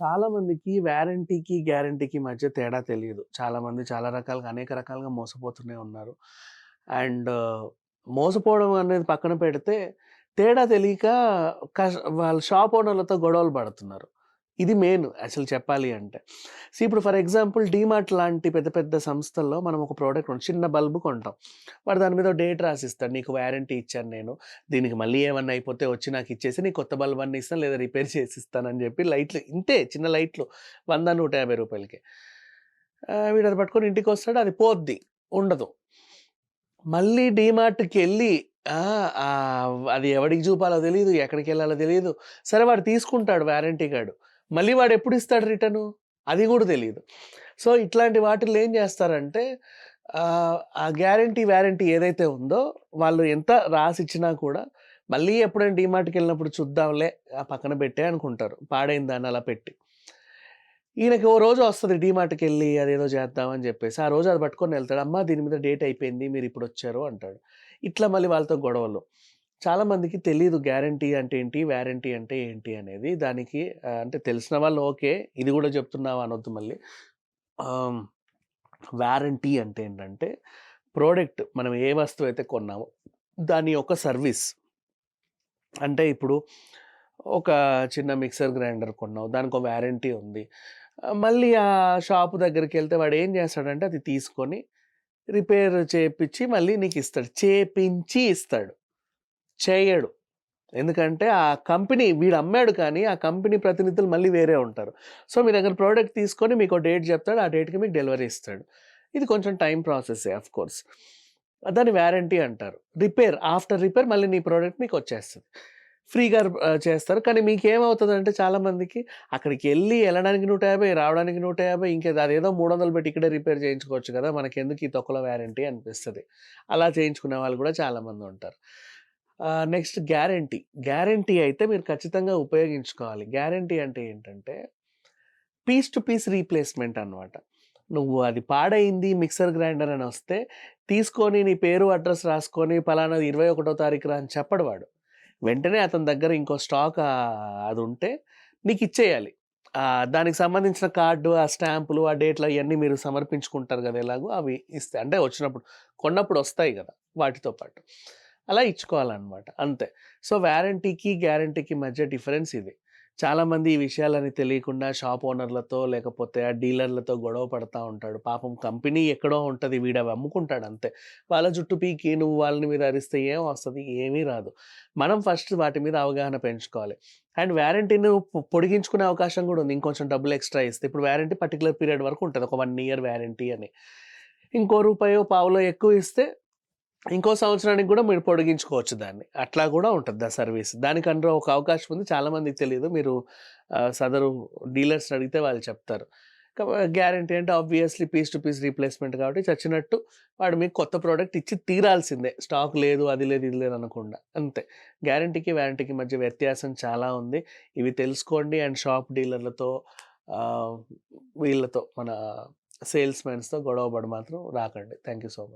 చాలా మందికి వారంటీకి, గ్యారంటీకి మధ్య తేడా తెలియదు చాలా మంది చాలా రకాలుగా అనేక రకాలుగా మోసపోతూనే ఉన్నారు. అండ్ మోసపోవడం అనేది పక్కన పెడితే తేడా తెలియక కష్ వాళ్ళ షాప్ ఓనర్‌లతో గొడవలు పడుతున్నారు. ఇది మెయిన్ అసలు చెప్పాలి అంటే. సో ఇప్పుడు ఫర్ ఎగ్జాంపుల్ డీమార్ట్ లాంటి పెద్ద పెద్ద సంస్థల్లో మనం ఒక ప్రోడక్ట్ కొంటాం చిన్న బల్బు కొంటాం. వాడు దాని మీద డేట్ రాసిస్తాడు. నీకు వారంటీ ఇచ్చాను నేను. దీనికి మళ్ళీ ఏమన్నా అయిపోతే వచ్చి నాకు ఇచ్చేసి నీకు కొత్త బల్బ్ అన్ని ఇస్తాను లేదా రిపేర్ చేసిస్తానని చెప్పి లైట్లు ఇంతే చిన్న లైట్లు వంద నూట యాభై రూపాయలకి వీడు అది పట్టుకొని ఇంటికొస్తాడు అది పోద్ది. ఉండదు. మళ్ళీ డీమార్ట్కి వెళ్ళి అది ఎవడికి చూపాలో తెలీదు. ఎక్కడికెళ్ళాలో తెలియదు సరే వాడు తీసుకుంటాడు వారంటీ కార్డు మళ్ళీ వాడు ఎప్పుడు ఇస్తాడు రిటర్ను? అది కూడా తెలియదు సో, ఇట్లాంటి వాటిల్లో ఏం చేస్తారంటే ఆ గ్యారంటీ, వ్యారంటీ ఏదైతే ఉందో వాళ్ళు ఎంత రాసిచ్చినా కూడా మళ్ళీ ఎప్పుడైనా డీమార్ట్‌కెళ్ళినప్పుడు చూద్దాంలే ఆ పక్కన పెట్టే అనుకుంటారు. పాడైన దాన్ని అలా పెట్టి. ఈయనకి ఓ రోజు వస్తుంది వస్తది డీమార్ట్‌కెళ్ళి అదేదో చేద్దాం అని చెప్పేసి. ఆ రోజు అది పట్టుకొని వెళ్తాడు. అమ్మ దీని మీద డేట్ అయిపోయింది. మీరు ఇప్పుడు వచ్చారు అంటాడు. ఇట్లా మళ్ళీ వాళ్ళతో గొడవలు. చాలామందికి తెలియదు గ్యారంటీ అంటే ఏంటి? వ్యారంటీ అంటే ఏంటి అనేది. దానికి అంటే తెలిసిన వాళ్ళు ఓకే. ఇది కూడా చెప్తున్నావా అనొద్దు మళ్ళీ. వ్యారంటీ అంటే ఏంటంటే ప్రోడక్ట్ మనం ఏ వస్తువు అయితే కొన్నామో దాని యొక్క సర్వీస్. అంటే ఇప్పుడు ఒక చిన్న మిక్సర్ గ్రైండర్ కొన్నావు. దానికో వ్యారంటీ ఉంది. మళ్ళీ ఆ షాప్ దగ్గరికెళ్తే వాడు ఏం చేస్తాడంటే అది తీసుకొని రిపేర్ చేపిచ్చి మళ్ళీ నీకు ఇస్తాడు చేపించి ఇస్తాడు. చేయడు. ఎందుకంటే ఆ కంపెనీ వీడు అమ్మాడు కానీ ఆ కంపెనీ ప్రతినిధులు మళ్ళీ వేరే ఉంటారు. సో, మీ దగ్గర ప్రోడక్ట్ తీసుకొని మీకు డేట్ చెప్తాడు. ఆ డేట్‌కి మీకు డెలివరీ ఇస్తాడు. ఇది కొంచెం టైం ప్రాసెసే ఆఫ్‌కోర్స్. దాన్ని వ్యారంటీ అంటారు. రిపేర్ ఆఫ్టర్ రిపేర్ మళ్ళీ నీ ప్రోడక్ట్ మీకు వచ్చేస్తుంది ఫ్రీగా చేస్తారు. కానీ మీకేమవుతుందంటే చాలామందికి అక్కడికి వెళ్ళి వెళ్ళడానికి నూట యాభై రావడానికి 150 ఇంకేదో అదేదో 300 పెట్టి ఇక్కడే రిపేర్ చేయించుకోవచ్చు కదా! మనకెందుకు ఈ తొక్కలో వ్యారంటీ అనిపిస్తుంది అలా చేయించుకునే వాళ్ళు కూడా చాలామంది ఉంటారు. Next guarantee. గ్యారంటీ అయితే మీరు ఖచ్చితంగా ఉపయోగించుకోవాలి. గ్యారంటీ అంటే ఏంటంటే పీస్ టు పీస్ రీప్లేస్‌మెంట్ అన్నమాట. నువ్వు అది పాడైంది మిక్సర్ గ్రైండర్ అని వస్తే తీసుకొని నీ పేరు, అడ్రస్ రాసుకొని ఫలానో ఇరవై ఒకటో తారీఖు రా అని చెప్పడు వాడు. వెంటనే అతని దగ్గర ఇంకో స్టాక్ అది ఉంటే నీకు ఇచ్చేయాలి దానికి సంబంధించిన కార్డు, ఆ స్టాంపులు, ఆ డేట్లు అవన్నీ మీరు సమర్పించుకుంటారు కదా! ఎలాగో అవి ఇస్తాయి అంటే వచ్చినప్పుడు కొన్నప్పుడు వస్తాయి కదా! వాటితో పాటు. అలా ఇచ్చుకోవాలన్నమాట. అంతే. సో, వ్యారంటీకి గ్యారంటీకి మధ్య డిఫరెన్స్ ఇది. చాలామంది ఈ విషయాలని తెలియకుండా షాప్ ఓనర్‌లతో లేకపోతే ఆ డీలర్‌లతో గొడవ పడతా ఉంటాడు. పాపం కంపెనీ ఎక్కడో ఉంటుంది వీడు అవి అమ్ముకుంటాడు అంతే. వాళ్ళ జుట్టు పీకి నువ్వు వాళ్ళని మీద అరిస్తే ఏం వస్తుంది ఏమీ రాదు. మనం ఫస్ట్ వాటి మీద అవగాహన పెంచుకోవాలి. అండ్ వ్యారంటీని పొడిగించుకునే అవకాశం కూడా ఉంది. ఇంకొంచెం డబ్బులు ఎక్స్‌ట్రా ఇస్తే. ఇప్పుడు వ్యారంటీ పర్టికులర్ పీరియడ్ వరకు ఉంటుంది ఒక వన్ ఇయర్ వారంటీ అని. ఇంకో రూపాయో, పావులో ఎక్కువ ఇస్తే ఇంకో సంవత్సరానికి కూడా మీరు పొడిగించుకోవచ్చు దాన్ని. అట్లా కూడా ఉంటుంది ఆ సర్వీస్. దానికంటూ ఒక అవకాశం ఉంది. చాలామందికి తెలియదు మీరు సదరు డీలర్స్‌ని అడిగితే వాళ్ళు చెప్తారు. గ్యారంటీ అంటే obviously piece to piece replacement కాబట్టి చచ్చినట్టు వాడు మీకు కొత్త ప్రోడక్ట్ ఇచ్చి తీరాల్సిందే. స్టాక్ లేదు, అది లేదు, ఇది లేదు అనకుండా. అంతే. గ్యారంటీకి, వ్యారంటీకి మధ్య వ్యత్యాసం చాలా ఉంది. ఇవి తెలుసుకోండి అండ్ షాప్ డీలర్‌లతో వీళ్ళతో మన సేల్స్‌మెన్స్‌తో గొడవ పడి మాత్రం రాకండి. Thank you so much.